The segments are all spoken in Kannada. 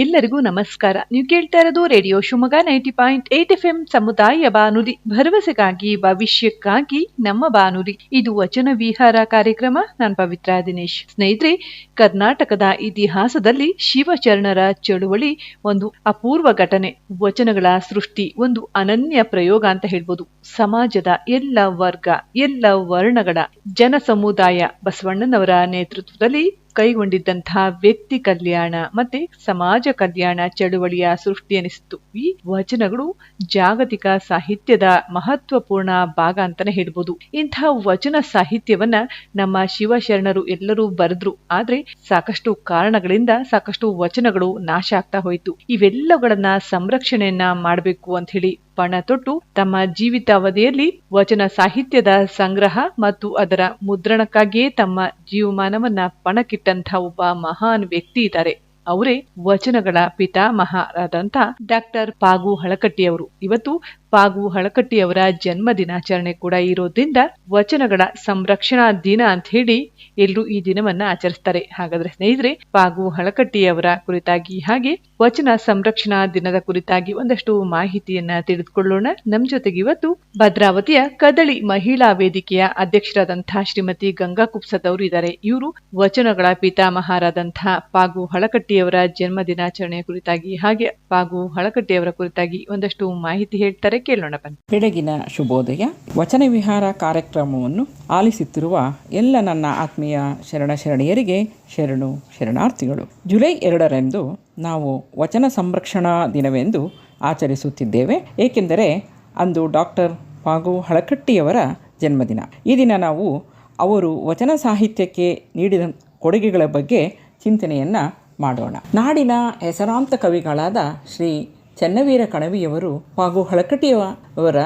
ಎಲ್ಲರಿಗೂ ನಮಸ್ಕಾರ. ನೀವು ಕೇಳ್ತಾ ಇರೋದು radio Shivamogga ninety point eight F M ಸಮುದಾಯ ಬಾನುಲಿ. ಭರವಸೆಗಾಗಿ, ಭವಿಷ್ಯಕ್ಕಾಗಿ ನಮ್ಮ ಬಾನುಲಿ. ಇದು ವಚನ ವಿಹಾರ ಕಾರ್ಯಕ್ರಮ. ನಾನು ಪವಿತ್ರ ದಿನೇಶ್. ಸ್ನೇಹಿತರೆ, ಕರ್ನಾಟಕದ ಇತಿಹಾಸದಲ್ಲಿ ಶಿವಚರಣರ ಚಳುವಳಿ ಒಂದು ಅಪೂರ್ವ ಘಟನೆ. ವಚನಗಳ ಸೃಷ್ಟಿ ಒಂದು ಅನನ್ಯ ಪ್ರಯೋಗ ಅಂತ ಹೇಳ್ಬೋದು. ಸಮಾಜದ ಎಲ್ಲ ವರ್ಗ, ಎಲ್ಲ ವರ್ಣಗಳ, ಜನ ಸಮುದಾಯ ಬಸವಣ್ಣನವರ ನೇತೃತ್ವದಲ್ಲಿ ಕೈಗೊಂಡಿದ್ದಂತಹ ವ್ಯಕ್ತಿ ಕಲ್ಯಾಣ, ಮತ್ತೆ ಸಮಾಜ ಕಲ್ಯಾಣ ಚಳುವಳಿಯ ಸೃಷ್ಟಿ ಅನಿಸಿತು ಈ ವಚನಗಳು ಜಾಗತಿಕ ಸಾಹಿತ್ಯದ ಮಹತ್ವಪೂರ್ಣ ಭಾಗ ಅಂತಾನೆ ಹೇಳ್ಬೋದು. ಇಂತಹ ವಚನ ಸಾಹಿತ್ಯವನ್ನ ನಮ್ಮ ಶಿವಶರಣರು ಎಲ್ಲರೂ ಬರೆದ್ರು. ಆದ್ರೆ ಸಾಕಷ್ಟು ಕಾರಣಗಳಿಂದ ಸಾಕಷ್ಟು ವಚನಗಳು ನಾಶ ಆಗ್ತಾ ಹೋಯಿತು. ಇವೆಲ್ಲವುಗಳನ್ನ ಸಂರಕ್ಷಣೆಯನ್ನ ಮಾಡಬೇಕು ಅಂತ ಹೇಳಿ ಪಣ ತೊಟ್ಟು ತಮ್ಮ ಜೀವಿತಾವಧಿಯಲ್ಲಿ ವಚನ ಸಾಹಿತ್ಯದ ಸಂಗ್ರಹ ಮತ್ತು ಅದರ ಮುದ್ರಣಕ್ಕಾಗಿಯೇ ತಮ್ಮ ಜೀವಮಾನವನ್ನ ಪಣಕ್ಕಿಟ್ಟಂತಹ ಒಬ್ಬ ಮಹಾನ್ ವ್ಯಕ್ತಿ ಇದ್ದಾರೆ. ಅವರೇ ವಚನಗಳ ಪಿತಾಮಹರಾದಂತ ಡಾಕ್ಟರ್ ಪಾಗು ಹಳಕಟ್ಟಿಯವರು. ಇವತ್ತು ಪಾಗು ಹಳಕಟ್ಟಿಯವರ ಜನ್ಮ ದಿನಾಚರಣೆ ಕೂಡ ಇರೋದ್ರಿಂದ ವಚನಗಳ ಸಂರಕ್ಷಣಾ ದಿನ ಅಂತ ಹೇಳಿ ಎಲ್ಲರೂ ಈ ದಿನವನ್ನ ಆಚರಿಸ್ತಾರೆ. ಹಾಗಾದ್ರೆ ಸ್ನೇಹಿತರೆ, ಪಾಗು ಹಳಕಟ್ಟಿಯವರ ಕುರಿತಾಗಿ ಹಾಗೆ ವಚನ ಸಂರಕ್ಷಣಾ ದಿನದ ಕುರಿತಾಗಿ ಒಂದಷ್ಟು ಮಾಹಿತಿಯನ್ನ ತಿಳಿದುಕೊಳ್ಳೋಣ. ನಮ್ ಜೊತೆಗೆ ಇವತ್ತು ಭದ್ರಾವತಿಯ ಕದಳಿ ಮಹಿಳಾ ವೇದಿಕೆಯ ಅಧ್ಯಕ್ಷರಾದಂತಹ ಶ್ರೀಮತಿ ಗಂಗಾ ಕುಪ್ಸತ್ ಅವರು ಇದ್ದಾರೆ. ಇವರು ವಚನಗಳ ಪಿತಾಮಹರಾದಂತಹ ಪಾಗು ಹಳಕಟ್ಟಿಯವರ ಜನ್ಮ ದಿನಾಚರಣೆಯ ಕುರಿತಾಗಿ ಹಾಗೆ ಹಾಗೂ ಹಳಕಟ್ಟಿಯವರ ಕುರಿತಾಗಿ ಒಂದಷ್ಟು ಮಾಹಿತಿ ಹೇಳ್ತಾರೆ. ಕೇಳೋಣ ಬನ್ನಿ. ಬೆಳಗಿನ ಶುಭೋದಯ. ವಚನ ವಿಹಾರ ಕಾರ್ಯಕ್ರಮವನ್ನು ಆಲಿಸುತ್ತಿರುವ ಎಲ್ಲ ನನ್ನ ಆತ್ಮೀಯ ಶರಣ ಶರಣೆಯರಿಗೆ ಶರಣು ಶರಣಾರ್ಥಿಗಳು. ಜುಲೈ ಎರಡರಂದು ನಾವು ವಚನ ಸಂರಕ್ಷಣಾ ದಿನವೆಂದು ಆಚರಿಸುತ್ತಿದ್ದೇವೆ. ಏಕೆಂದರೆ ಅಂದು ಡಾಕ್ಟರ್ ಪಾಗು ಹಳಕಟ್ಟಿಯವರ ಜನ್ಮದಿನ. ಈ ದಿನ ನಾವು ಅವರು ವಚನ ಸಾಹಿತ್ಯಕ್ಕೆ ನೀಡಿದ ಕೊಡುಗೆಗಳ ಬಗ್ಗೆ ಚಿಂತನೆಯನ್ನು ಮಾಡೋಣ. ನಾಡಿನ ಹೆಸರಾಂತ ಕವಿಗಳಾದ ಶ್ರೀ ಚನ್ನವೀರ ಕಣವಿಯವರು ಹಾಗೂ ಹಳಕಟಿಯವರ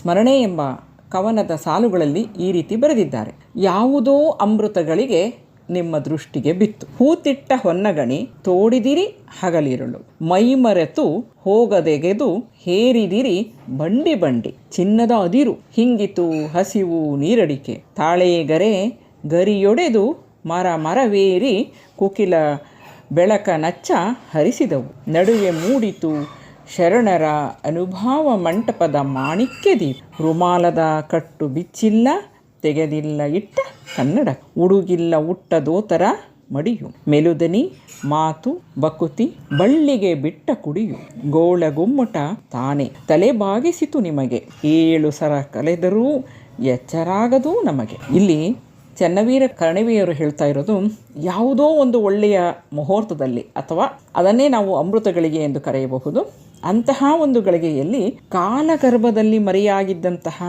ಸ್ಮರಣೆ ಎಂಬ ಕವನದ ಸಾಲುಗಳಲ್ಲಿ ಈ ರೀತಿ ಬರೆದಿದ್ದಾರೆ. ಯಾವುದೋ ಅಮೃತಗಳಿಗೆ ನಿಮ್ಮ ದೃಷ್ಟಿಗೆ ಬಿತ್ತು. ಹೂತಿಟ್ಟ ಹೊನ್ನಗಣಿ, ತೋಡಿದಿರಿ ಹಗಲಿರುಳು. ಮೈಮರೆತು ಹೋಗದೆಗೆದು ಹೇರಿದಿರಿ ಬಂಡಿ ಬಂಡಿ. ಚಿನ್ನದ ಅದಿರು, ಹಿಂಗಿತು ಹಸಿವು ನೀರಡಿಕೆ. ತಾಳೆಗರೆ ಗರಿಯೊಡೆದು ಮರ ಮರವೇರಿ ಕುಕಿಲ ಬೆಳಕ ನಚ್ಚ ಹರಿಸಿದವು. ನಡುವೆ ಮೂಡಿತು ಶರಣರ ಅನುಭಾವ ಮಂಟಪದ ಮಾಣಿಕ್ಯ ದೀಪ ರುಮಾಲದ ಕಟ್ಟು ಬಿಚ್ಚಿಲ್ಲ, ತೆಗೆದಿಲ್ಲ ಇಟ್ಟ ಕನ್ನಡ. ಉಡುಗಿಲ್ಲ ಉಟ್ಟ ದೋತರ ಮಡಿಯು. ಮೆಲುದನಿ, ಮಾತು, ಬಕುತಿ, ಬಳ್ಳಿಗೆ ಬಿಟ್ಟ ಕುಡಿಯು. ಗೋಳ ಗುಮ್ಮಟ ತಾನೆ. ತಲೆ ಬಾಗಿಸಿತು ನಿಮಗೆ. ಏಳು ಸರ ಕಲೆದರೂ ಎಚ್ಚರಾಗದು ನಮಗೆ. ಇಲ್ಲಿ ಚೆನ್ನವೀರ ಕರ್ಣವಿಯವರು ಹೇಳ್ತಾ ಇರೋದು, ಯಾವುದೋ ಒಂದು ಒಳ್ಳೆಯ ಮುಹೂರ್ತದಲ್ಲಿ ಅಥವಾ ಅದನ್ನೇ ನಾವು ಅಮೃತಗಳಿಗೆ ಎಂದು ಕರೆಯಬಹುದು, ಅಂತಹ ಒಂದು ಗಳಿಗೆಯಲ್ಲಿ ಕಾಲಗರ್ಭದಲ್ಲಿ ಮರೆಯಾಗಿದ್ದಂತಹ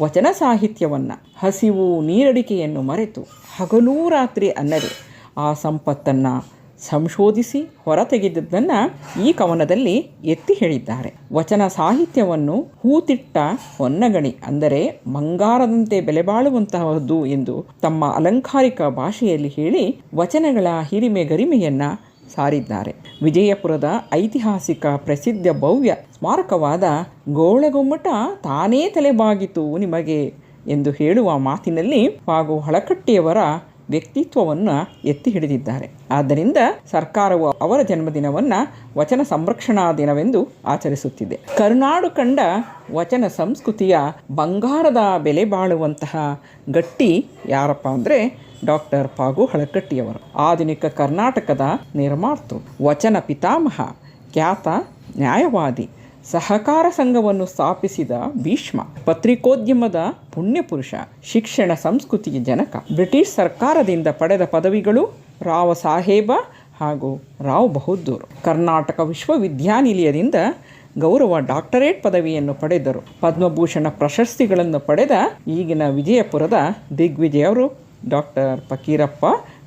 ವಚನ ಸಾಹಿತ್ಯವನ್ನು, ಹಸಿವು ನೀರಡಿಕೆಯನ್ನು ಮರೆತು ಹಗಲೂ ರಾತ್ರಿ ಅನ್ನದೆ ಆ ಸಂಪತ್ತನ್ನು ಸಂಶೋಧಿಸಿ ಹೊರತೆಗೆದದ್ದನ್ನು ಈ ಕವನದಲ್ಲಿ ಎತ್ತಿ ಹೇಳಿದ್ದಾರೆ. ವಚನ ಸಾಹಿತ್ಯವನ್ನು ಹೂತಿಟ್ಟ ಹೊನ್ನಗಣಿ ಅಂದರೆ ಬಂಗಾರದಂತೆ ಬೆಲೆಬಾಳುವಂತಹದ್ದು ಎಂದು ತಮ್ಮ ಅಲಂಕಾರಿಕ ಭಾಷೆಯಲ್ಲಿ ಹೇಳಿ ವಚನಗಳ ಹಿರಿಮೆ ಗರಿಮೆಯನ್ನು ಸಾರಿದ್ದಾರೆ. ವಿಜಯಪುರದ ಐತಿಹಾಸಿಕ ಪ್ರಸಿದ್ಧ ಭವ್ಯ ಸ್ಮಾರಕವಾದ ಗೋಳಗೊಮ್ಮಟ ತಾನೇ ತಲೆಬಾಗಿತು ನಿಮಗೆ ಎಂದು ಹೇಳುವ ಮಾತಿನಲ್ಲಿ ಹಾಗೂ ಹಳಕಟ್ಟಿಯವರ ವ್ಯಕ್ತಿತ್ವವನ್ನು ಎತ್ತಿ ಹಿಡಿದಿದ್ದಾರೆ. ಆದ್ದರಿಂದ ಸರ್ಕಾರವು ಅವರ ಜನ್ಮದಿನವನ್ನು ವಚನ ಸಂರಕ್ಷಣಾ ದಿನವೆಂದು ಆಚರಿಸುತ್ತಿದೆ. ಕರುನಾಡು ಕಂಡ ವಚನ ಸಂಸ್ಕೃತಿಯ ಬಂಗಾರದ ಬೆಲೆ ಬಾಳುವಂತಹ ಗಟ್ಟಿ ಯಾರಪ್ಪ ಅಂದರೆ ಡಾಕ್ಟರ್ ಪಾಗು ಹಳಕಟ್ಟಿಯವರು. ಆಧುನಿಕ ಕರ್ನಾಟಕದ ನಿರ್ಮಾತೃ. ವಚನ ಪಿತಾಮಹ, ಖ್ಯಾತ ನ್ಯಾಯವಾದಿ. ಸಹಕಾರ ಸಂಘವನ್ನು ಸ್ಥಾಪಿಸಿದ ಭೀಷ್ಮ, ಪತ್ರಿಕೋದ್ಯಮದ ಪುಣ್ಯಪುರುಷ, ಶಿಕ್ಷಣ ಸಂಸ್ಕೃತಿಯ ಜನಕ, ಬ್ರಿಟಿಷ್ ಸರ್ಕಾರದಿಂದ ಪಡೆದ ಪದವಿಗಳು ರಾವ್ ಸಾಹೇಬ ಹಾಗೂ ರಾವ್ ಬಹದ್ದೂರ್. ಕರ್ನಾಟಕ ವಿಶ್ವವಿದ್ಯಾನಿಲಯದಿಂದ ಗೌರವ ಡಾಕ್ಟರೇಟ್ ಪದವಿಯನ್ನು ಪಡೆದರು. ಪದ್ಮಭೂಷಣ ಪ್ರಶಸ್ತಿಗಳನ್ನು ಪಡೆದ ಈಗಿನ ವಿಜಯಪುರದ ದಿಗ್ವಿಜಯವರು ಡಾಕ್ಟರ್ ಫಕೀರಪ್ಪ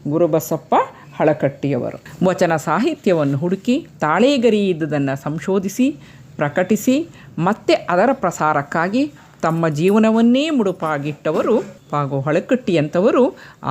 ಗುರುಬಸಪ್ಪ ಹಳಕಟ್ಟಿಯವರು. ವಚನ ಸಾಹಿತ್ಯವನ್ನು ಹುಡುಕಿ ತಾಳೇಗರಿ ಇದ್ದುದನ್ನು ಸಂಶೋಧಿಸಿ ಪ್ರಕಟಿಸಿ ಮತ್ತೆ ಅದರ ಪ್ರಸಾರಕ್ಕಾಗಿ ತಮ್ಮ ಜೀವನವನ್ನೇ ಮುಡುಪಾಗಿಟ್ಟವರು ಹಾಗೂ ಹಳಕಟ್ಟಿಯಂಥವರು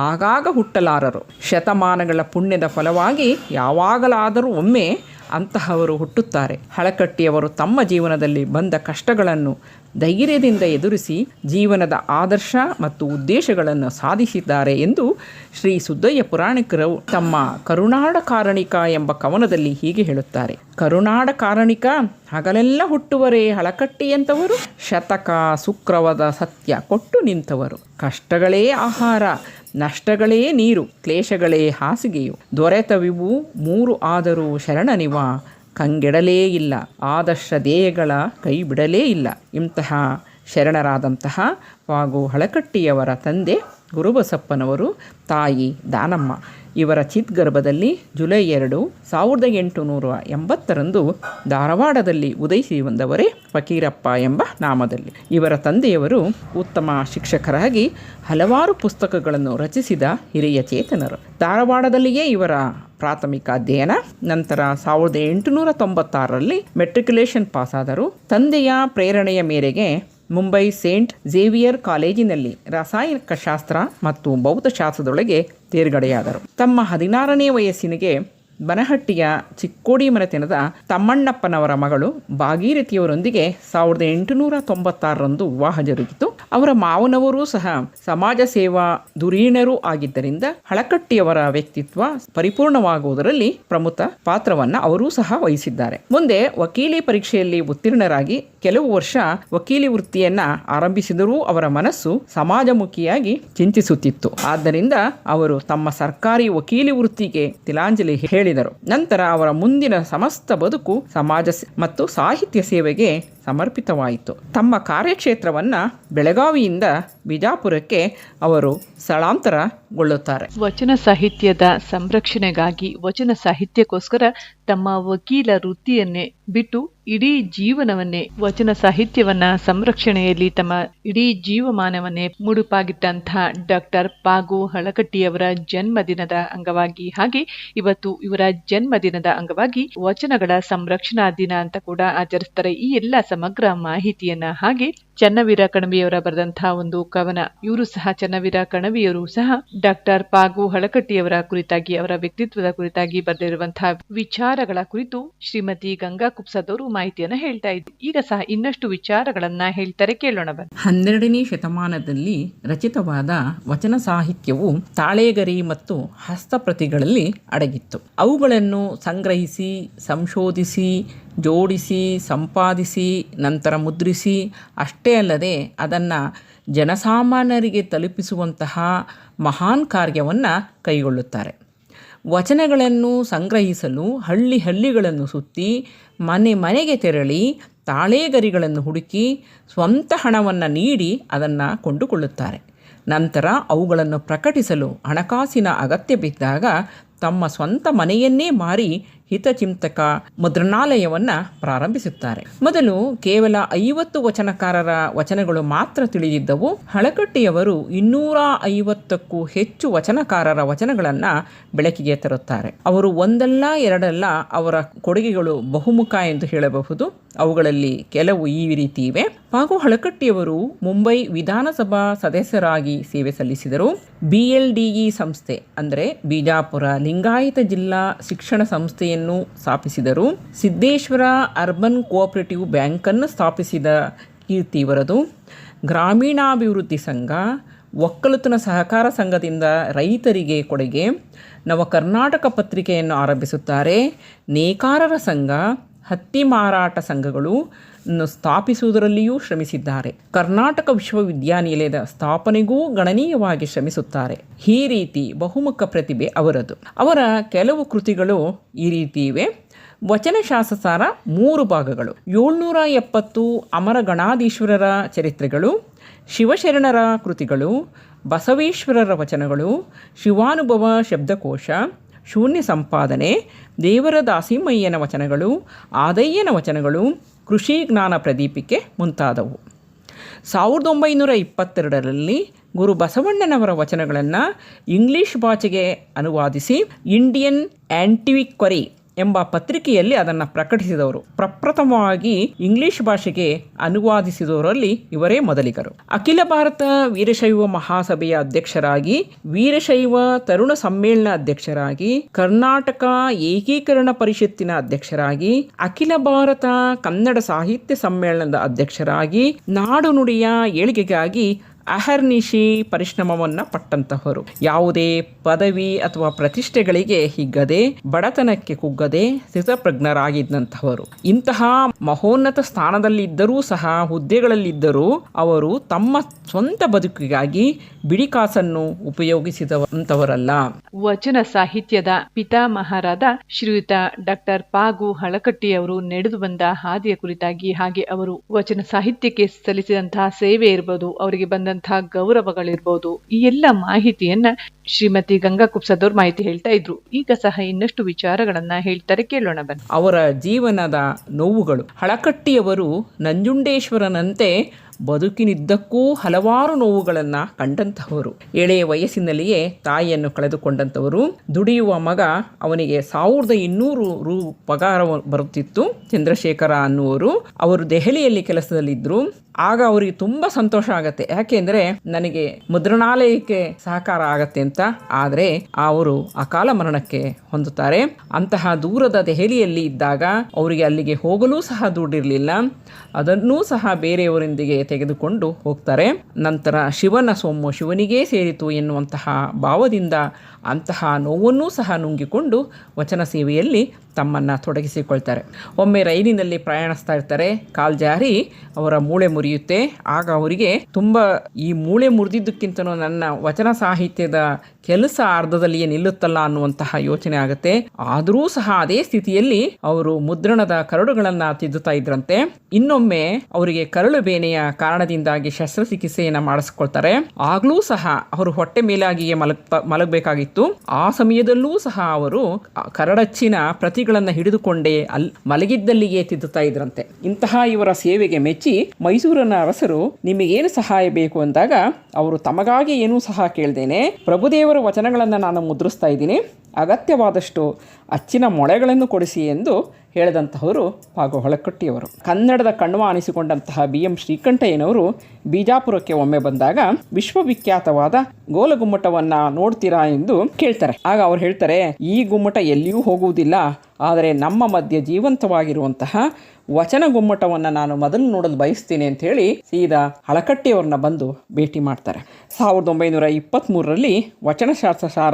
ಆಗಾಗ ಹುಟ್ಟಲಾರರು. ಶತಮಾನಗಳ ಪುಣ್ಯದ ಫಲವಾಗಿ ಯಾವಾಗಲಾದರೂ ಒಮ್ಮೆ ಅಂತಹವರು ಹುಟ್ಟುತ್ತಾರೆ. ಹಳಕಟ್ಟಿಯವರು ತಮ್ಮ ಜೀವನದಲ್ಲಿ ಬಂದ ಕಷ್ಟಗಳನ್ನು ಧೈರ್ಯದಿಂದ ಎದುರಿಸಿ ಜೀವನದ ಆದರ್ಶ ಮತ್ತು ಉದ್ದೇಶಗಳನ್ನು ಸಾಧಿಸಿದ್ದಾರೆ ಎಂದು ಶ್ರೀ ಸುದ್ದಯ್ಯ ಪುರಾಣಿಕರು ತಮ್ಮ ಕರುಣಾಡ ಕಾರಣಿಕ ಎಂಬ ಕವನದಲ್ಲಿ ಹೀಗೆ ಹೇಳುತ್ತಾರೆ. ಕರುಣಾಡ ಕಾರಣಿಕ, ಹಗಲೆಲ್ಲ ಹುಟ್ಟುವರೇ ಹಳಕಟ್ಟಿಯಂಥವರು, ಶತಕ ಸುಕ್ರವದ ಸತ್ಯ ಕೊಟ್ಟು ನಿಂತವರು. ಕಷ್ಟಗಳೇ ಆಹಾರ ನಷ್ಟಗಳೇ ನೀರು, ಕ್ಲೇಶಗಳೇ ಹಾಸಿಗೆಯು. ದೊರೆತವಿವು ಮೂರು ಆದರೂ ಶರಣನಿವ, ಕಂಗೆಡಲೇ ಇಲ್ಲ. ಆದರ್ಶ ದೇಹಗಳ ಕೈ ಬಿಡಲೇ ಇಲ್ಲ. ಇಂತಹ ಶರಣರಾದಂತಹ ವಾಗು ಹಳಕಟ್ಟಿಯವರ ತಂದೆ ಗುರುಬಸಪ್ಪನವರು ತಾಯಿ ದಾನಮ್ಮ. ಇವರ ಚಿತ್ಗರ್ಭದಲ್ಲಿ ಜುಲೈ ಎರಡು, ಸಾವಿರದ ಎಂಟುನೂರ ಎಂಬತ್ತರಂದು ಧಾರವಾಡದಲ್ಲಿ ಉದಯಿಸಿ ಬಂದವರೇ ಫಕೀರಪ್ಪ ಎಂಬ ನಾಮದಲ್ಲಿ. ಇವರ ತಂದೆಯವರು ಉತ್ತಮ ಶಿಕ್ಷಕರಾಗಿ ಹಲವಾರು ಪುಸ್ತಕಗಳನ್ನು ರಚಿಸಿದ ಹಿರಿಯ ಚೇತನರು. ಧಾರವಾಡದಲ್ಲಿಯೇ ಇವರ ಪ್ರಾಥಮಿಕ ಅಧ್ಯಯನ, ನಂತರ ಸಾವಿರದ ಎಂಟುನೂರ ತೊಂಬತ್ತಾರರಲ್ಲಿ ಮೆಟ್ರಿಕ್ಯುಲೇಷನ್ ಪಾಸಾದರು ತಂದೆಯ ಪ್ರೇರಣೆಯ ಮೇರೆಗೆ ಮುಂಬೈ ಸೇಂಟ್ ಝೇವಿಯರ್ ಕಾಲೇಜಿನಲ್ಲಿ ರಾಸಾಯನಿಕ ಶಾಸ್ತ್ರ ಮತ್ತು ಭೌತಶಾಸ್ತ್ರದೊಳಗೆ ತೇರ್ಗಡೆಯಾದರು. ತಮ್ಮ ಹದಿನಾರನೇ ವಯಸ್ಸಿನಿಗೆ ಬನಹಟ್ಟಿಯ ಚಿಕ್ಕೋಡಿ ಮನೆತನದ ತಮ್ಮಣ್ಣಪ್ಪನವರ ಮಗಳು ಭಾಗೀರಥಿಯವರೊಂದಿಗೆ ಸಾವಿರದ ಎಂಟುನೂರ ತೊಂಬತ್ತಾರರಂದು ವಿವಾಹ ಜರುಗಿತು. ಅವರ ಮಾವನವರೂ ಸಹ ಸಮಾಜ ಸೇವಾ ಧುರೀಣರೂ ಆಗಿದ್ದರಿಂದ ಹಳಕಟ್ಟಿಯವರ ವ್ಯಕ್ತಿತ್ವ ಪರಿಪೂರ್ಣವಾಗುವುದರಲ್ಲಿ ಪ್ರಮುಖ ಪಾತ್ರವನ್ನ ಅವರೂ ಸಹ ವಹಿಸಿದ್ದಾರೆ. ಮುಂದೆ ವಕೀಲಿ ಪರೀಕ್ಷೆಯಲ್ಲಿ ಉತ್ತೀರ್ಣರಾಗಿ ಕೆಲವು ವರ್ಷ ವಕೀಲಿ ವೃತ್ತಿಯನ್ನ ಆರಂಭಿಸಿದರೂ ಅವರ ಮನಸ್ಸು ಸಮಾಜಮುಖಿಯಾಗಿ ಚಿಂತಿಸುತ್ತಿತ್ತು. ಆದ್ದರಿಂದ ಅವರು ತಮ್ಮ ಸರ್ಕಾರಿ ವಕೀಲಿ ವೃತ್ತಿಗೆ ತಿಲಾಂಜಲಿ ಹೇಳಿದರು. ನಂತರ ಅವರ ಮುಂದಿನ ಸಮಸ್ತ ಬದುಕು ಸಮಾಜ ಮತ್ತು ಸಾಹಿತ್ಯ ಸೇವೆಗೆ ಸಮರ್ಪಿತವಾಯಿತು. ತಮ್ಮ ಕಾರ್ಯಕ್ಷೇತ್ರವನ್ನ ಬೆಳಗಾವಿಯಿಂದ ಬಿಜಾಪುರಕ್ಕೆ ಅವರು ಸ್ಥಳಾಂತರಗೊಳ್ಳುತ್ತಾರೆ. ವಚನ ಸಾಹಿತ್ಯದ ಸಂರಕ್ಷಣೆಗಾಗಿ ವಚನ ಸಾಹಿತ್ಯಕ್ಕೋಸ್ಕರ ತಮ್ಮ ವಕೀಲ ವೃತ್ತಿಯನ್ನೇ ಬಿಟ್ಟು ಇಡೀ ಜೀವನವನ್ನೇ ವಚನ ಸಾಹಿತ್ಯವನ್ನ ಸಂರಕ್ಷಣೆಯಲ್ಲಿ ತಮ್ಮ ಇಡೀ ಜೀವಮಾನವನ್ನೇ ಮುಡುಪಾಗಿಟ್ಟಂತಹ ಡಾಕ್ಟರ್ ಪಾಗು ಹಳಕಟ್ಟಿಯವರ ಜನ್ಮದಿನದ ಅಂಗವಾಗಿ ಹಾಗೆ ಇವತ್ತು ಇವರ ಜನ್ಮದಿನದ ಅಂಗವಾಗಿ ವಚನಗಳ ಸಂರಕ್ಷಣಾ ದಿನ ಅಂತ ಕೂಡ ಆಚರಿಸ್ತಾರೆ. ಈ ಎಲ್ಲ ಸಮಗ್ರ ಮಾಹಿತಿಯನ್ನ ಹಾಗೆ ಚನ್ನವೀರ ಕಣವಿಯವರ ಬರೆದಂತಹ ಒಂದು ಕವನ. ಇವರು ಸಹ ಚನ್ನವೀರ ಕಣವಿಯವರು ಸಹ ಡಾಕ್ಟರ್ ಪಾಗು ಹಳಕಟ್ಟಿಯವರ ಕುರಿತಾಗಿ, ಅವರ ವ್ಯಕ್ತಿತ್ವದ ಕುರಿತಾಗಿ ಬರೆದಿರುವಂತಹ ವಿಚಾರಗಳ ಕುರಿತು ಶ್ರೀಮತಿ ಗಂಗಾ ಕುಪ್ಸದವರು ಮಾಹಿತಿಯನ್ನ ಹೇಳ್ತಾ ಇದ್ರು ಈಗ ಸಹ ಇನ್ನಷ್ಟು ವಿಚಾರಗಳನ್ನ ಹೇಳ್ತಾರೆ, ಕೇಳೋಣ ಬನ್ನಿ. ಹನ್ನೆರಡನೇ ಶತಮಾನದಲ್ಲಿ ರಚಿತವಾದ ವಚನ ಸಾಹಿತ್ಯವು ತಾಳೆಗರಿ ಮತ್ತು ಹಸ್ತಪ್ರತಿಗಳಲ್ಲಿ ಅಡಗಿತ್ತು. ಅವುಗಳನ್ನು ಸಂಗ್ರಹಿಸಿ, ಸಂಶೋಧಿಸಿ ಜೋಡಿಸಿ, ಸಂಪಾದಿಸಿ, ನಂತರ ಮುದ್ರಿಸಿ, ಅಷ್ಟೇ ಅಲ್ಲದೆ ಅದನ್ನು ಜನಸಾಮಾನ್ಯರಿಗೆ ತಲುಪಿಸುವಂತಹ ಮಹಾನ್ ಕಾರ್ಯವನ್ನು ಕೈಗೊಳ್ಳುತ್ತಾರೆ. ವಚನಗಳನ್ನು ಸಂಗ್ರಹಿಸಲು, ಹಳ್ಳಿ ಹಳ್ಳಿಗಳನ್ನು ಸುತ್ತಿ, ಮನೆ ಮನೆಗೆ ತೆರಳಿ, ತಾಳೇಗರಿಗಳನ್ನು ಹುಡುಕಿ, ಸ್ವಂತ ಹಣವನ್ನು ನೀಡಿ ಅದನ್ನು ಕೊಂಡುಕೊಳ್ಳುತ್ತಾರೆ. ನಂತರ ಅವುಗಳನ್ನು ಪ್ರಕಟಿಸಲು ಹಣಕಾಸಿನ ಅಗತ್ಯ ಬಿದ್ದಾಗ ತಮ್ಮ ಸ್ವಂತ ಮನೆಯನ್ನೇ ಮಾರಿ ಹಿತಚಿಂತಕ ಮುದ್ರಣಾಲಯವನ್ನು ಪ್ರಾರಂಭಿಸುತ್ತಾರೆ. ಮೊದಲು ಕೇವಲ ಐವತ್ತು ವಚನಕಾರರ ವಚನಗಳು ಮಾತ್ರ ತಿಳಿದಿದ್ದವು. ಹಳಕಟ್ಟಿಯವರು ಇನ್ನೂರ ಐವತ್ತಕ್ಕೂ ಹೆಚ್ಚು ವಚನಕಾರರ ವಚನಗಳನ್ನು ಬೆಳಕಿಗೆ ತರುತ್ತಾರೆ. ಅವರು ಒಂದಲ್ಲ, ಎರಡಲ್ಲ ಅವರ ಕೊಡುಗೆಗಳು ಬಹುಮುಖ ಎಂದು ಹೇಳಬಹುದು. ಅವುಗಳಲ್ಲಿ ಕೆಲವು ಈ ರೀತಿ ಇವೆ. ಪಾಗು ಹಳಕಟ್ಟಿಯವರು ಮುಂಬೈ ವಿಧಾನಸಭಾ ಸದಸ್ಯರಾಗಿ ಸೇವೆ ಸಲ್ಲಿಸಿದರು. ಬಿಎಲ್ಡಿಇ ಎಲ್ ಡಿಇ ಸಂಸ್ಥೆ, ಅಂದರೆ ಬಿಜಾಪುರ ಲಿಂಗಾಯತ ಜಿಲ್ಲಾ ಶಿಕ್ಷಣ ಸಂಸ್ಥೆಯನ್ನು ಸ್ಥಾಪಿಸಿದರು. ಸಿದ್ದೇಶ್ವರ ಅರ್ಬನ್ ಕೋಆಪರೇಟಿವ್ ಬ್ಯಾಂಕನ್ನು ಸ್ಥಾಪಿಸಿದ ಕೀರ್ತಿ ಇವರದು. ಗ್ರಾಮೀಣಾಭಿವೃದ್ಧಿ ಸಂಘ, ಒಕ್ಕಲುತನ ಸಹಕಾರ ಸಂಘದಿಂದ ರೈತರಿಗೆ ಕೊಡುಗೆ. ನವ ಕರ್ನಾಟಕ ಪತ್ರಿಕೆಯನ್ನು ಆರಂಭಿಸುತ್ತಾರೆ. ನೇಕಾರರ ಸಂಘ, ಹತ್ತಿ ಮಾರಾಟ ಸಂಘಗಳು ಸ್ಥಾಪಿಸುವುದರಲ್ಲಿಯೂ ಶ್ರಮಿಸಿದ್ದಾರೆ. ಕರ್ನಾಟಕ ವಿಶ್ವವಿದ್ಯಾನಿಲಯದ ಸ್ಥಾಪನೆಗೂ ಗಣನೀಯವಾಗಿ ಶ್ರಮಿಸುತ್ತಾರೆ. ಈ ರೀತಿ ಬಹುಮುಖ ಪ್ರತಿಭೆ ಅವರದು. ಅವರ ಕೆಲವು ಕೃತಿಗಳು ಈ ರೀತಿ ಇವೆ. ವಚನಶಾಸ್ತ್ರಸಾರ ಮೂರು ಭಾಗಗಳು. ಏಳ್ನೂರ ಎಪ್ಪತ್ತು ಅಮರ ಗಣಾಧೀಶ್ವರರ ಚರಿತ್ರೆಗಳು, ಶಿವಶರಣರ ಕೃತಿಗಳು, ಬಸವೇಶ್ವರರ ವಚನಗಳು, ಶಿವಾನುಭವ ಶಬ್ದಕೋಶ, ಶೂನ್ಯ ಸಂಪಾದನೆ ದೇವರ ದಾಸಿಮಯ್ಯನ ವಚನಗಳು, ಆದಯ್ಯನ ವಚನಗಳು ಕೃಷಿ ಜ್ಞಾನ ಪ್ರದೀಪಿಕೆ ಮುಂತಾದವು. ಸಾವಿರದ ಒಂಬೈನೂರ ಇಪ್ಪತ್ತೆರಡರಲ್ಲಿ ಗುರು ಬಸವಣ್ಣನವರ ವಚನಗಳನ್ನು ಇಂಗ್ಲಿಷ್ ಭಾಷೆಗೆ ಅನುವಾದಿಸಿ ಇಂಡಿಯನ್ ಆ್ಯಂಟಿಕ್ವರಿ ಎಂಬ ಪತ್ರಿಕೆಯಲ್ಲಿ ಅದನ್ನು ಪ್ರಕಟಿಸಿದವರು. ಪ್ರಪ್ರಥಮವಾಗಿ ಇಂಗ್ಲಿಷ್ ಭಾಷೆಗೆ ಅನುವಾದಿಸಿದವರಲ್ಲಿ ಇವರೇ ಮೊದಲಿಗರು. ಅಖಿಲ ಭಾರತ ವೀರಶೈವ ಮಹಾಸಭೆಯ ಅಧ್ಯಕ್ಷರಾಗಿ, ವೀರಶೈವ ತರುಣ ಸಮ್ಮೇಳನ ಅಧ್ಯಕ್ಷರಾಗಿ, ಕರ್ನಾಟಕ ಏಕೀಕರಣ ಪರಿಷತ್ತಿನ ಅಧ್ಯಕ್ಷರಾಗಿ, ಅಖಿಲ ಭಾರತ ಕನ್ನಡ ಸಾಹಿತ್ಯ ಸಮ್ಮೇಳನದ ಅಧ್ಯಕ್ಷರಾಗಿ, ನಾಡು ನುಡಿಯ ಏಳಿಗೆಗಾಗಿ ಅಹರ್ನಿಶಿ ಪರಿಶ್ರಮವನ್ನು ಪಟ್ಟಂತಹವರು. ಯಾವುದೇ ಪದವಿ ಅಥವಾ ಪ್ರತಿಷ್ಠೆಗಳಿಗೆ ಹಿಗ್ಗದೆ, ಬಡತನಕ್ಕೆ ಕುಗ್ಗದೆ ಸ್ಥಿತಪ್ರಜ್ಞರಾಗಿದ್ದಂತಹವರು ಇಂತಹ ಮಹೋನ್ನತ ಸ್ಥಾನದಲ್ಲಿದ್ದರೂ ಸಹ, ಹುದ್ದೆಗಳಲ್ಲಿದ್ದರೂ ಅವರು ತಮ್ಮ ಸ್ವಂತ ಬದುಕಿಗಾಗಿ ಬಿಡಿಕಾಸನ್ನು ಉಪಯೋಗಿಸಿದಂಥವರಲ್ಲ ವಚನ ಸಾಹಿತ್ಯದ ಪಿತಾಮಹರಾದ ಶ್ರೀಯುತ ಡಾಕ್ಟರ್ ಪಾಗು ಹಳಕಟ್ಟಿಯವರು ನಡೆದು ಬಂದ ಹಾದಿಯ ಕುರಿತಾಗಿ ಹಾಗೆ ಅವರು ವಚನ ಸಾಹಿತ್ಯಕ್ಕೆ ಸಲ್ಲಿಸಿದಂತಹ ಸೇವೆ ಇರಬಹುದು ಅವರಿಗೆ ಬಂದಂತಹ ಗೌರವಗಳಿರ್ಬೋದು. ಈ ಎಲ್ಲ ಮಾಹಿತಿಯನ್ನ ಶ್ರೀಮತಿ ಗಂಗಾ ಕುಪ್ಸದವ್ರು ಮಾಹಿತಿ ಹೇಳ್ತಾ ಇದ್ರು. ಈಗ ಸಹ ಇನ್ನಷ್ಟು ವಿಚಾರಗಳನ್ನ ಹೇಳ್ತಾರೆ. ಕೇಳೋಣ ಬನ್ನಿ. ಅವರ ಜೀವನದ ನೋವುಗಳು. ಹಳಕಟ್ಟಿಯವರು ನಂಜುಂಡೇಶ್ವರನಂತೆ ಬದುಕಿನಿದ್ದಕ್ಕೂ ಹಲವಾರು ನೋವುಗಳನ್ನು ಕಂಡಂತಹವರು ಎಳೆಯ ವಯಸ್ಸಿನಲ್ಲಿಯೇ ತಾಯಿಯನ್ನು ಕಳೆದುಕೊಂಡಂಥವರು. ದುಡಿಯುವ ಮಗ ಅವನಿಗೆ ಸಾವಿರದ ಇನ್ನೂರು ರು ಪಗಾರ ಬರುತ್ತಿತ್ತು, ಚಂದ್ರಶೇಖರ ಅನ್ನುವರು. ಅವರು ದೆಹಲಿಯಲ್ಲಿ ಕೆಲಸದಲ್ಲಿದ್ದರು. ಆಗ ಅವರಿಗೆ ತುಂಬ ಸಂತೋಷ ಆಗತ್ತೆ. ಯಾಕೆಂದರೆ ನನಗೆ ಮುದ್ರಣಾಲಯಕ್ಕೆ ಸಹಕಾರ ಆಗತ್ತೆ ಅಂತ. ಆದರೆ ಅವರು ಅಕಾಲ ಮರಣಕ್ಕೆ ಹೊಂದುತ್ತಾರೆ. ಅಂತಹ ದೂರದ ದೆಹಲಿಯಲ್ಲಿ ಇದ್ದಾಗ ಅವರಿಗೆ ಅಲ್ಲಿಗೆ ಹೋಗಲು ಸಹ ದುಡ್ಡಿರಲಿಲ್ಲ. ಅದನ್ನೂ ಸಹ ಬೇರೆಯವರೊಂದಿಗೆ ತೆಗೆದುಕೊಂಡು ಹೋಗ್ತಾರೆ. ನಂತರ ಶಿವನ ಸೊಮ್ಮು ಶಿವನಿಗೇ ಸೇರಿತು ಎನ್ನುವಂತಹ ಭಾವದಿಂದ ಅಂತಹ ನೋವನ್ನೂ ಸಹ ನುಂಗಿಕೊಂಡು ವಚನ ಸೇವೆಯಲ್ಲಿ ತಮ್ಮನ್ನು ತೊಡಗಿಸಿಕೊಳ್ತಾರೆ. ಒಮ್ಮೆ ರೈಲಿನಲ್ಲಿ ಪ್ರಯಾಣಿಸ್ತಾ ಇರ್ತಾರೆ. ಕಾಲ್ ಜಾರಿ, ಅವರ ಮೂಳೆ ಮುರಿಯುತ್ತೆ. ಆಗ ಅವರಿಗೆ ತುಂಬ ಈ ಮೂಳೆ ಮುರಿದಿದ್ದಕ್ಕಿಂತನೂ ನನ್ನ ವಚನ ಸಾಹಿತ್ಯದ ಕೆಲಸ ಅರ್ಧದಲ್ಲಿಯೇ ನಿಲ್ಲುತ್ತಲ್ಲ ಅನ್ನುವಂತಹ ಯೋಚನೆ ಆಗುತ್ತೆ. ಆದರೂ ಸಹ ಅದೇ ಸ್ಥಿತಿಯಲ್ಲಿ ಅವರು ಮುದ್ರಣದ ಕರಡುಗಳನ್ನು ತಿದ್ದುತ್ತಾ ಇದ್ರಂತೆ. ಇನ್ನೊಮ್ಮೆ ಅವರಿಗೆ ಕರಳು ಬೇನೆಯ ಕಾರಣದಿಂದಾಗಿ ಶಸ್ತ್ರಚಿಕಿತ್ಸೆಯನ್ನು ಮಾಡಿಸ್ಕೊಳ್ತಾರೆ. ಆಗ್ಲೂ ಸಹ ಅವರು ಹೊಟ್ಟೆ ಮೇಲಾಗಿಯೇ ಮಲಗ್ ಮಲಗಬೇಕಾಗಿತ್ತು. ಆ ಸಮಯದಲ್ಲೂ ಸಹ ಅವರು ಕರಡಚ್ಚಿನ ಪ್ರತಿಗಳನ್ನು ಹಿಡಿದುಕೊಂಡೇ ಅಲ್ ಮಲಗಿದ್ದಲ್ಲಿಯೇ ತಿದ್ದುತ್ತಾ ಇದ್ರಂತೆ. ಇಂತಹ ಇವರ ಸೇವೆಗೆ ಮೆಚ್ಚಿ ಮೈಸೂರಿನ ಅರಸರು ನಿಮಗೇನು ಸಹಾಯ ಬೇಕು ಅಂದಾಗ, ಅವರು ತಮಗಾಗಿ ಏನೂ ಸಹ ಕೇಳ್ದೇನೆ. ಪ್ರಭುದೇವರ ವಚನಗಳನ್ನು ನಾನು ಮುದ್ರಿಸ್ತಾ ಇದ್ದೀನಿ. ಅಗತ್ಯವಾದಷ್ಟು ಅಚ್ಚಿನ ಮೊಳೆಗಳನ್ನು ಕೊಡಿಸಿ ಎಂದು ಹೇಳಿದಂತಹವರು ಪಾಗು ಹೊಳಕಟ್ಟಿಯವರು ಕನ್ನಡದ ಕಣ್ವ ಅನಿಸಿಕೊಂಡಂತಹ ಬಿ ಎಂ ಶ್ರೀಕಂಠಯ್ಯನವರು ಬಿಜಾಪುರಕ್ಕೆ ಒಮ್ಮೆ ಬಂದಾಗ ವಿಶ್ವವಿಖ್ಯಾತವಾದ ಗೋಲಗುಮ್ಮಟವನ್ನು ನೋಡ್ತೀರಾ ಎಂದು ಕೇಳ್ತಾರೆ. ಆಗ ಅವ್ರು ಹೇಳ್ತಾರೆ, ಈ ಗುಮ್ಮಟ ಎಲ್ಲಿಯೂ ಹೋಗುವುದಿಲ್ಲ, ಆದರೆ ನಮ್ಮ ಮಧ್ಯೆ ಜೀವಂತವಾಗಿರುವಂತಹ ವಚನ ಗುಮ್ಮಟವನ್ನು ನಾನು ಮೊದಲು ನೋಡಲು ಬಯಸ್ತೀನಿ ಅಂತ ಹೇಳಿ ಸೀದಾ ಹಳಕಟ್ಟಿಯವ್ರನ್ನ ಬಂದು ಭೇಟಿ ಮಾಡ್ತಾರೆ. ಸಾವಿರದ ಒಂಬೈನೂರ ಇಪ್ಪತ್ತ್ಮೂರರಲ್ಲಿ ವಚನಶಾಸ್ತ್ರಸಾರ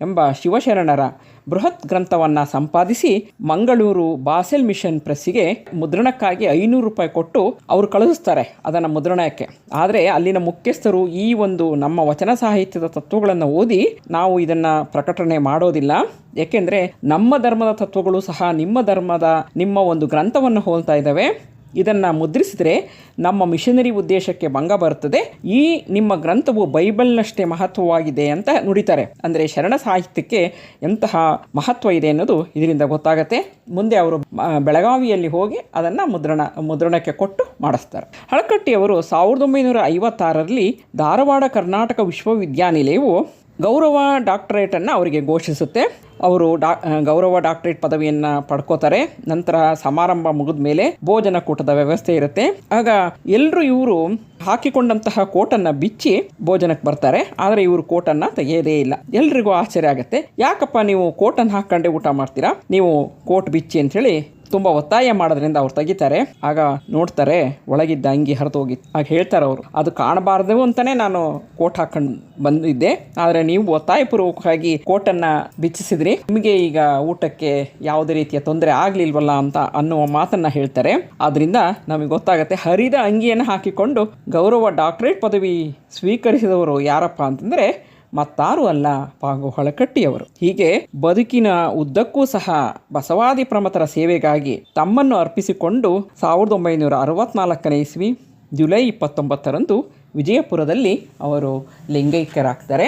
ಎಂಬ ಶಿವಶರಣರ ಬೃಹತ್ ಗ್ರಂಥವನ್ನು ಸಂಪಾದಿಸಿ ಮಂಗಳೂರು ಬಾಸೆಲ್ ಮಿಷನ್ ಪ್ರೆಸ್ಸಿಗೆ ಮುದ್ರಣಕ್ಕಾಗಿ ಐನೂರು ರೂಪಾಯಿ ಕೊಟ್ಟು ಅವರು ಕಳುಹಿಸ್ತಾರೆ ಅದನ್ನು ಮುದ್ರಣಕ್ಕೆ. ಆದರೆ ಅಲ್ಲಿನ ಮುಖ್ಯಸ್ಥರು ಈ ಒಂದು ನಮ್ಮ ವಚನ ಸಾಹಿತ್ಯದ ತತ್ವಗಳನ್ನು ಓದಿ ನಾವು ಇದನ್ನು ಪ್ರಕಟಣೆ ಮಾಡೋದಿಲ್ಲ. ಏಕೆಂದರೆ ನಮ್ಮ ಧರ್ಮದ ತತ್ವಗಳು ಸಹ ನಿಮ್ಮ ಧರ್ಮದ ನಿಮ್ಮ ಒಂದು ಗ್ರಂಥವನ್ನು ಹೋಲ್ತಾ ಇದ್ದಾವೆ. ಇದನ್ನು ಮುದ್ರಿಸಿದರೆ ನಮ್ಮ ಮಿಷನರಿ ಉದ್ದೇಶಕ್ಕೆ ಭಂಗ ಬರುತ್ತದೆ ಈ ನಿಮ್ಮ ಗ್ರಂಥವು ಬೈಬಲ್ನಷ್ಟೇ ಮಹತ್ವವಾಗಿದೆ ಅಂತ ನುಡಿತಾರೆ. ಅಂದರೆ ಶರಣ ಸಾಹಿತ್ಯಕ್ಕೆ ಎಂತಹ ಮಹತ್ವ ಇದೆ ಅನ್ನೋದು ಇದರಿಂದ ಗೊತ್ತಾಗತ್ತೆ. ಮುಂದೆ ಅವರು ಬೆಳಗಾವಿಯಲ್ಲಿ ಹೋಗಿ ಅದನ್ನು ಮುದ್ರಣ, ಮುದ್ರಣಕ್ಕೆ ಕೊಟ್ಟು ಮಾಡಿಸ್ತಾರೆ. ಹಳಕಟ್ಟಿಯವರು ಸಾವಿರದ ಒಂಬೈನೂರ ಐವತ್ತಾರರಲ್ಲಿ ಧಾರವಾಡ ಕರ್ನಾಟಕ ವಿಶ್ವವಿದ್ಯಾನಿಲಯವು ಗೌರವ ಡಾಕ್ಟರೇಟನ್ನು ಅವರಿಗೆ ಘೋಷಿಸುತ್ತೆ. ಅವರು ಡಾ ಗೌರವ ಡಾಕ್ಟರೇಟ್ ಪದವಿಯನ್ನು ಪಡ್ಕೋತಾರೆ. ನಂತರ ಸಮಾರಂಭ ಮುಗಿದ ಮೇಲೆ ಭೋಜನ ಕೂಟದ ವ್ಯವಸ್ಥೆ ಇರುತ್ತೆ. ಆಗ ಎಲ್ಲರೂ ಇವರು ಹಾಕಿಕೊಂಡಂತಹ ಕೋಟನ್ನು ಬಿಚ್ಚಿ ಭೋಜನಕ್ಕೆ ಬರ್ತಾರೆ. ಆದರೆ ಇವರು ಕೋಟನ್ನು ತೆಗೆಯೋದೇ ಇಲ್ಲ. ಎಲ್ರಿಗೂ ಆಶ್ಚರ್ಯ ಆಗುತ್ತೆ. ಯಾಕಪ್ಪ ನೀವು ಕೋಟನ್ನು ಹಾಕ್ಕೊಂಡೆ ಊಟ ಮಾಡ್ತೀರಾ? ನೀವು ಕೋಟ್ ಬಿಚ್ಚಿ ಅಂಥೇಳಿ ತುಂಬ ಒತ್ತಾಯ ಮಾಡೋದ್ರಿಂದ ಅವ್ರು ತೆಗಿತಾರೆ. ಆಗ ನೋಡ್ತಾರೆ, ಒಳಗಿದ್ದ ಅಂಗಿ ಹರಿದು ಹೋಗಿ ಆಗ ಹೇಳ್ತಾರೆ ಅವರು, ಅದು ಕಾಣಬಾರ್ದು ಅಂತಾನೆ ನಾನು ಕೋಟ್ ಹಾಕೊಂಡು ಬಂದಿದ್ದೆ. ಆದರೆ ನೀವು ಒತ್ತಾಯಪೂರ್ವಕವಾಗಿ ಕೋಟನ್ನು ಬಿಚ್ಚಿಸಿದ್ರಿ. ನಿಮಗೆ ಈಗ ಊಟಕ್ಕೆ ಯಾವುದೇ ರೀತಿಯ ತೊಂದರೆ ಆಗ್ಲಿಲ್ವಲ್ಲ ಅಂತ ಅನ್ನುವ ಮಾತನ್ನ ಹೇಳ್ತಾರೆ. ಆದ್ರಿಂದ ನಮಗೆ ಗೊತ್ತಾಗತ್ತೆ, ಹರಿದ ಅಂಗಿಯನ್ನು ಹಾಕಿಕೊಂಡು ಗೌರವ ಡಾಕ್ಟರೇಟ್ ಪದವಿ ಸ್ವೀಕರಿಸಿದವರು ಯಾರಪ್ಪ ಅಂತಂದ್ರೆ ಮತ್ತಾರು ಅಲ್ಲ, ಪಾಗು ಹೊಳಕಟ್ಟಿಯವರು. ಹೀಗೆ ಬದುಕಿನ ಉದ್ದಕ್ಕೂ ಸಹ ಬಸವಾದಿ ಪ್ರಮತರ ಸೇವೆಗಾಗಿ ತಮ್ಮನ್ನು ಅರ್ಪಿಸಿಕೊಂಡು ಸಾವಿರದ ಒಂಬೈನೂರ ಅರವತ್ನಾಲ್ಕನೇ ಇಸ್ವಿ ಜುಲೈ ಇಪ್ಪತ್ತೊಂಬತ್ತರಂದು ವಿಜಯಪುರದಲ್ಲಿ ಅವರು ಲಿಂಗೈಕ್ಯರಾಗ್ತಾರೆ.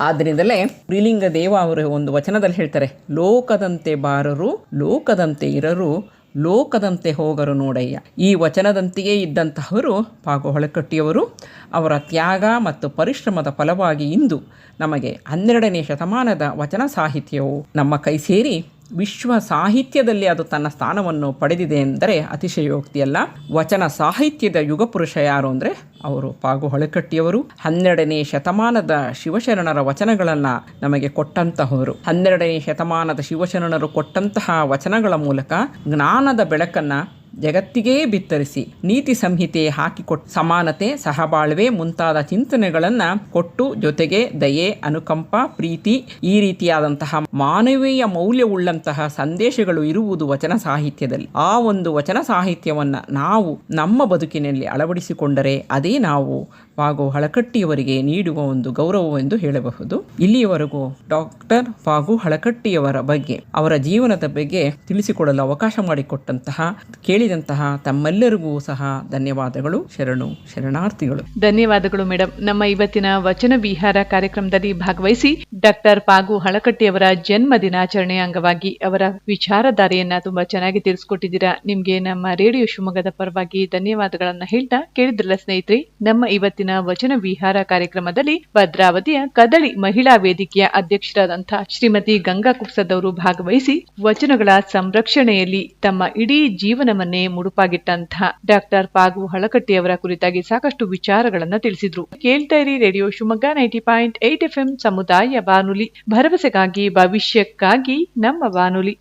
ಆದ್ದರಿಂದಲೇ ಪ್ರಿಲಿಂಗ ದೇವ ಅವರು ಒಂದು ವಚನದಲ್ಲಿ ಹೇಳ್ತಾರೆ, ಲೋಕದಂತೆ ಬಾರರು, ಲೋಕದಂತೆ ಇರರು ಲೋಕದಂತೆ ಹೋಗರು ನೋಡಯ್ಯ. ಈ ವಚನದಂತೆಯೇ ಇದ್ದಂತಹವರು ಪಾಗು ಹೊಳಕಟ್ಟಿಯವರು, ಅವರ ತ್ಯಾಗ ಮತ್ತು ಪರಿಶ್ರಮದ ಫಲವಾಗಿ ಇಂದು ನಮಗೆ ಹನ್ನೆರಡನೇ ಶತಮಾನದ ವಚನ ಸಾಹಿತ್ಯವು ನಮ್ಮ ಕೈ ಸೇರಿ ವಿಶ್ವ ಸಾಹಿತ್ಯದಲ್ಲಿ ಅದು ತನ್ನ ಸ್ಥಾನವನ್ನು ಪಡೆದಿದೆ ಎಂದರೆ ಅತಿಶಯೋಕ್ತಿಯಲ್ಲ. ವಚನ ಸಾಹಿತ್ಯದ ಯುಗಪುರುಷ ಯಾರು ಅಂದರೆ ಅವರು ಪಾಗು ಹೊಳೆಕಟ್ಟಿಯವರು. ಹನ್ನೆರಡನೇ ಶತಮಾನದ ಶಿವಶರಣರ ವಚನಗಳನ್ನು ನಮಗೆ ಕೊಟ್ಟಂತಹವರು. ಹನ್ನೆರಡನೇ ಶತಮಾನದ ಶಿವಶರಣರು ಕೊಟ್ಟಂತಹ ವಚನಗಳ ಮೂಲಕ ಜ್ಞಾನದ ಬೆಳಕನ್ನು ಜಗತ್ತಿಗೇ ಬಿತ್ತರಿಸಿ ನೀತಿ ಸಂಹಿತೆ ಹಾಕಿಕೊಟ್ಟು ಸಮಾನತೆ ಸಹಬಾಳ್ವೆ ಮುಂತಾದ ಚಿಂತನೆಗಳನ್ನು ಕೊಟ್ಟು ಜೊತೆಗೆ ದಯೆ, ಅನುಕಂಪ, ಪ್ರೀತಿ ಈ ರೀತಿಯಾದಂತಹ ಮಾನವೀಯ ಮೌಲ್ಯವುಳ್ಳಂತಹ ಸಂದೇಶಗಳು ಇರುವುದು ವಚನ ಸಾಹಿತ್ಯದಲ್ಲಿ. ಆ ಒಂದು ವಚನ ಸಾಹಿತ್ಯವನ್ನು ನಾವು ನಮ್ಮ ಬದುಕಿನಲ್ಲಿ ಅಳವಡಿಸಿಕೊಂಡರೆ ಅದೇ ನಾವು ಪಾಗು ಹಳಕಟ್ಟಿಯವರಿಗೆ ನೀಡುವ ಒಂದು ಗೌರವವೆಂದು ಹೇಳಬಹುದು. ಇಲ್ಲಿಯವರೆಗೂ ಡಾಕ್ಟರ್ ಪಾಗು ಹಳಕಟ್ಟಿಯವರ ಬಗ್ಗೆ, ಅವರ ಜೀವನದ ಬಗ್ಗೆ ತಿಳಿಸಿಕೊಡಲು ಅವಕಾಶ ಮಾಡಿಕೊಟ್ಟಂತಹ, ಕೇಳಿದಂತಹ ತಮ್ಮೆಲ್ಲರಿಗೂ ಸಹ ಧನ್ಯವಾದಗಳು. ಶರಣು ಶರಣಾರ್ಥಿಗಳು. ಧನ್ಯವಾದಗಳು ಮೇಡಮ್ ನಮ್ಮ ಇವತ್ತಿನ ವಚನ ವಿಹಾರ ಕಾರ್ಯಕ್ರಮದಲ್ಲಿ ಭಾಗವಹಿಸಿ ಡಾಕ್ಟರ್ ಪಾಗು ಹಳಕಟ್ಟಿಯವರ ಜನ್ಮ ದಿನಾಚರಣೆ ಅಂಗವಾಗಿ ಅವರ ವಿಚಾರಧಾರೆಯನ್ನ ತುಂಬಾ ಚೆನ್ನಾಗಿ ತಿಳಿಸ್ಕೊಟ್ಟಿದ್ದೀರಾ. ನಿಮ್ಗೆ ನಮ್ಮ ರೇಡಿಯೋ ಶಿವಮೊಗ್ಗದ ಪರವಾಗಿ ಧನ್ಯವಾದಗಳನ್ನ ಹೇಳ್ತಾ ಕೇಳಿದ್ರಲ್ಲ ಸ್ನೇಹಿತರೆ, ನಮ್ಮ ಇವತ್ತಿನ ವಚನ ವಿಹಾರ ಕಾರ್ಯಕ್ರಮದಲ್ಲಿ ಭದ್ರಾವತಿಯ ಕದಳಿ ಮಹಿಳಾ ವೇದಿಕೆಯ ಅಧ್ಯಕ್ಷರಾದಂಥ ಶ್ರೀಮತಿ ಗಂಗಾ ಕುಪ್ಸದವರು ಭಾಗವಹಿಸಿ ವಚನಗಳ ಸಂರಕ್ಷಣೆಯಲ್ಲಿ ತಮ್ಮ ಇಡೀ ಜೀವನವನ್ನೇ ಮುಡುಪಾಗಿಟ್ಟಂತಹ ಡಾಕ್ಟರ್ ಪಾಗು ಹಳಕಟ್ಟಿಯವರ ಕುರಿತಾಗಿ ಸಾಕಷ್ಟು ವಿಚಾರಗಳನ್ನು ತಿಳಿಸಿದ್ರು. ಕೇಳ್ತಾ ಇರಿ radio Shivamogga ninety point eight F ಸಮುದಾಯ ಬಾನುಲಿ ಭರವಸೆಗಾಗಿ, ಭವಿಷ್ಯಕ್ಕಾಗಿ ನಮ್ಮ ಬಾನುಲಿ.